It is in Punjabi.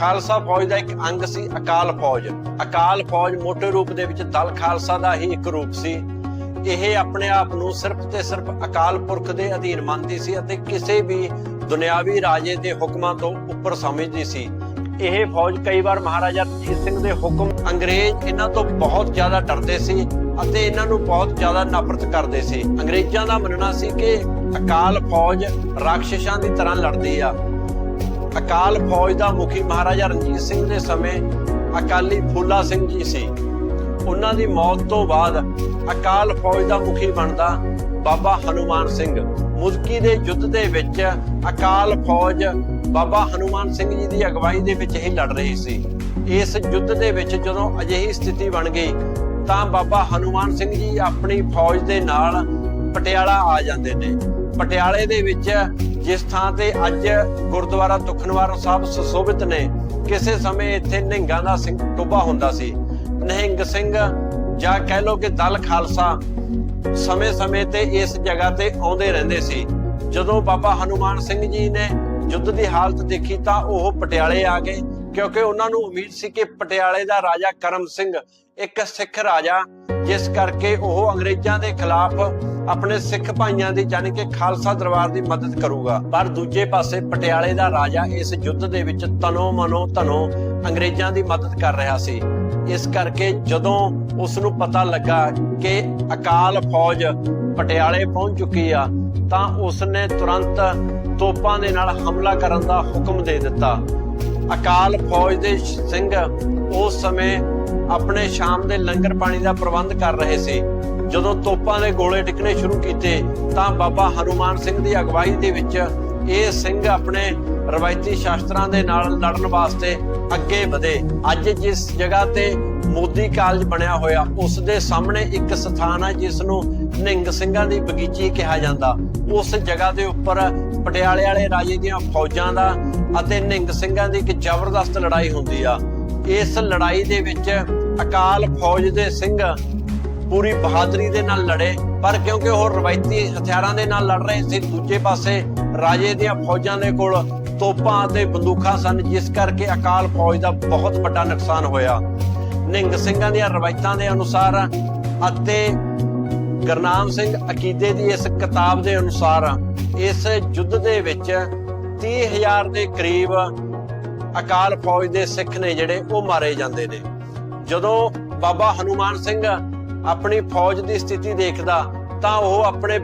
ਖਾਲਸਾ ਫੌਜ ਦਾ ਇੱਕ ਅੰਗ ਸੀ, ਅਕਾਲ ਫੌਜ। ਅਕਾਲ ਫੌਜ ਮੋٹے ਰੂਪ ਦੇ ਵਿੱਚ ਦਲ ਖਾਲਸਾ ਦਾ ਹੀ ਇੱਕ ਰੂਪ ਸੀ। ਇਹ ਆਪਣੇ ਆਪ ਨੂੰ ਸਿਰਫ ਤੇ ਸਿਰਫ ਅਕਾਲ ਪੁਰਖ ਦੇ ਅਧੀਨ ਮੰਨਦੀ ਸੀ ਅਤੇ ਕਿਸੇ ਵੀ ਦੁਨਿਆਵੀ ਰਾਜੇ ਦੇ ਹੁਕਮਾਂ ਤੋਂ ਉੱਪਰ ਸਮਝਦੀ ਸੀ। ਇਹ ਫੌਜ ਕਈ ਵਾਰ ਮਹਾਰਾਜਾ ਰਣਜੀਤ ਸਿੰਘ ਦੇ ਹੁਕਮ, ਅੰਗਰੇਜ਼ ਇਹਨਾਂ ਤੋਂ ਬਹੁਤ ਜ਼ਿਆਦਾ ਡਰਦੇ ਸੀ ਅਤੇ ਇਹਨਾਂ ਨੂੰ ਬਹੁਤ ਜ਼ਿਆਦਾ ਨਫ਼ਰਤ ਕਰਦੇ ਸੀ। ਅੰਗਰੇਜ਼ਾਂ ਦਾ ਮੰਨਣਾ ਸੀ ਕਿ ਅਕਾਲ ਫੌਜ ਰਾਖਸ਼ਾਂ ਦੀ ਤਰ੍ਹਾਂ ਲੜਦੀ ਆ। ਅਕਾਲ ਫੌਜ ਦਾ ਮੁਖੀ ਮਹਾਰਾਜਾ ਰਣਜੀਤ ਸਿੰਘ ਦੇ ਸਮੇਂ ਅਕਾਲੀ ਫੂਲਾ ਸਿੰਘ ਜੀ ਸੀ। ਉਹਨਾਂ ਦੀ ਮੌਤ ਤੋਂ ਬਾਅਦ ਅਕਾਲ ਫੌਜ ਦਾ ਮੁਖੀ ਬਣਦਾ ਬਾਬਾ ਹਨੂਮਾਨ ਸਿੰਘ। ਮੁਦਕੀ ਦੇ ਯੁੱਧ ਦੇ ਵਿੱਚ ਅਕਾਲ ਫੌਜ ਬਾਬਾ ਹਨੂਮਾਨ ਸਿੰਘ ਜੀ ਦੀ ਅਗਵਾਈ ਦੇ ਵਿੱਚ ਹੀ ਲੜ ਰਹੀ ਸੀ। ਇਸ ਯੁੱਧ ਦੇ ਵਿੱਚ ਜਦੋਂ ਅਜਿਹੀ ਸਥਿਤੀ ਬਣ ਗਈ, ਤਾਂ ਬਾਬਾ ਹਨੂਮਾਨ ਸਿੰਘ ਜੀ ਆਪਣੀ ਫੌਜ ਦੇ ਨਾਲ ਪਟਿਆਲਾ ਆ ਜਾਂਦੇ ਨੇ। ਪਟਿਆਲੇ ਦੇ ਵਿੱਚ ਜਿਸ ਥਾਂ ਤੇ ਅੱਜ ਗੁਰਦੁਆਰਾ ਦੁਖਨਵਾਰ ਸਾਹਿਬ ਸੁਸ਼ੋਭਿਤ ਨੇ, ਕਿਸੇ ਸਮੇਂ ਇੱਥੇ ਨਿਹੰਗਾਂ ਦਾ ਸਿੰਘ ਟੋਬਾ ਹੁੰਦਾ ਸੀ। ਨਿਹੰਗ ਸਿੰਘ ਜਾਂ ਕਹਿ ਲੋ ਕਿ ਦਲ ਖਾਲਸਾ ਸਮੇਂ-ਸਮੇਂ ਤੇ ਇਸ ਜਗ੍ਹਾ ਤੇ ਆਉਂਦੇ ਰਹਿੰਦੇ ਸੀ। ਜਦੋਂ ਬਾਬਾ ਹਨੂਮਾਨ ਸਿੰਘ ਜੀ ਨੇ ਯੁੱਧ ਦੀ ਹਾਲਤ ਦੇਖੀ ਤਾਂ ਉਹ ਪਟਿਆਲੇ ਆ ਗਏ। ਕਿਉਂਕਿ ਉਹਨਾਂ ਨੂੰ ਉਮੀਦ ਸੀ ਕਿ ਪਟਿਆਲੇ ਦਾ ਰਾਜਾ ਕਰਮ ਸਿੰਘ ਇੱਕ ਸਿੱਖ ਰਾਜਾ, ਜਿਸ ਕਰਕੇ ਉਹ ਅੰਗਰੇਜ਼ਾਂ ਦੇ ਖਿਲਾਫ ਆਪਣੇ ਸਿੱਖ ਭਾਈਆਂ ਦੀ ਯਾਨੀ ਕਿ ਖਾਲਸਾ ਦਰਬਾਰ ਦੀ ਮਦਦ ਕਰੂਗਾ। ਪਰ ਦੂਜੇ ਪਾਸੇ ਪਟਿਆਲੇ ਦਾ ਰਾਜਾ ਇਸ ਯੁੱਧ ਦੇ ਵਿੱਚ ਤਨੋ ਮਨੋ ਧਨੋ ਅੰਗਰੇਜ਼ਾਂ ਦੀ ਮਦਦ ਕਰ ਰਿਹਾ ਸੀ। ਇਸ ਕਰਕੇ ਜਦੋਂ ਉਸ ਨੂੰ ਪਤਾ ਲੱਗਾ ਕਿ ਅਕਾਲ ਫੌਜ ਪਟਿਆਲੇ ਪਹੁੰਚ ਚੁੱਕੀ ਆ, ਤਾਂ ਉਸ ਨੇ ਤੁਰੰਤ ਤੋਪਾਂ ਦੇ ਨਾਲ ਹਮਲਾ ਕਰਨ ਦਾ ਹੁਕਮ ਦੇ ਦਿੱਤਾ। ਅਕਾਲ ਫੌਜ ਦੇ ਸਿੰਘ ਉਸ ਸਮੇਂ ਆਪਣੇ ਸ਼ਾਮ ਦੇ ਲੰਗਰ ਪਾਣੀ ਦਾ ਪ੍ਰਬੰਧ ਕਰ ਰਹੇ ਸੀ। ਜਦੋਂ ਤੋਪਾਂ ਦੇ ਗੋਲੇ ਟਿਕਣੇ ਸ਼ੁਰੂ ਕੀਤੇ, ਤਾਂ ਬਾਬਾ ਹਨੂਮਾਨ ਸਿੰਘ ਦੀ ਅਗਵਾਈ ਦੇ ਵਿੱਚ ਇਹ ਸਿੰਘ ਆਪਣੇ ਰਵਾਇਤੀ ਸ਼ਾਸਤਰਾਂ ਦੇ ਨਾਲ ਲੜਨ ਵਾਸਤੇ ਅੱਗੇ ਵਧੇ। ਅੱਜ ਜਿਸ ਜਗ੍ਹਾ ਤੇ ਮੋਦੀ ਕਾਲਜ ਬਣਿਆ ਹੋਇਆ, ਉਸ ਦੇ ਸਾਹਮਣੇ ਇੱਕ ਸਥਾਨ ਹੈ, ਜਿਸ ਨੂੰ ਨਿੰਗ ਸਿੰਘਾਂ ਦੀ ਬਗੀਚੀ ਕਿਹਾ ਜਾਂਦਾ। ਉਸ ਜਗ੍ਹਾ ਦੇ ਉੱਪਰ ਪਟਿਆਲੇ ਵਾਲੇ ਰਾਜੇ ਦੀਆਂ ਫੌਜਾਂ ਦਾ ਅਤੇ ਨਿੰਗ ਸਿੰਘਾਂ ਦੀ ਇੱਕ ਜ਼ਬਰਦਸਤ ਲੜਾਈ ਹੁੰਦੀ ਆ। ਇਸ ਲੜਾਈ ਦੇ ਵਿੱਚ ਅਕਾਲ ਫੌਜ ਦੇ ਸਿੰਘ ਪੂਰੀ ਬਹਾਦਰੀ ਦੇ ਨਾਲ ਲੜੇ, ਪਰ ਕਿਉਂਕਿ ਉਹ ਰਵਾਇਤੀ ਹਥਿਆਰਾਂ ਦੇ ਨਾਲ ਲੜ ਰਹੇ ਸੀ, ਦੂਜੇ ਪਾਸੇ ਰਾਜੇ ਦੀਆਂ ਫੌਜਾਂ ਦੇ ਕੋਲ ਤੋਪਾਂ ਅਤੇ ਬੰਦੂਕਾਂ ਸਨ, ਜਿਸ ਕਰਕੇ ਅਕਾਲ ਫੌਜ ਦਾ ਬਹੁਤ ਵੱਡਾ ਨੁਕਸਾਨ ਹੋਇਆ। ਨਿੰਗ ਸਿੰਘਾਂ ਦੀਆਂ ਰਵਾਇਤਾਂ ਦੇ ਅਨੁਸਾਰ ਅਤੇ ਗਰਨਾਮ ਸਿੰਘ ਅਕੀਦੇ ਦੀ ਇਸ ਕਿਤਾਬ ਦੇ ਅਨੁਸਾਰ ਇਸ ਯੁੱਧ ਦੇ ਵਿੱਚ 30000 ਦੇ ਕਰੀਬ ਅਕਾਲ ਫੌਜ ਦੇ ਸਿੱਖ ਨੇ ਜਿਹੜੇ ਉਹ ਮਾਰੇ ਜਾਂਦੇ ਨੇ। ਜਦੋਂ ਬਾਬਾ ਹਨੂਮਾਨ ਸਿੰਘ ਆਪਣੀ ਫੌਜ ਦੀ ਸਥਿਤੀ ਦੇਖਦਾ ਤਾਂ ਉਹ ਆਪਣੇ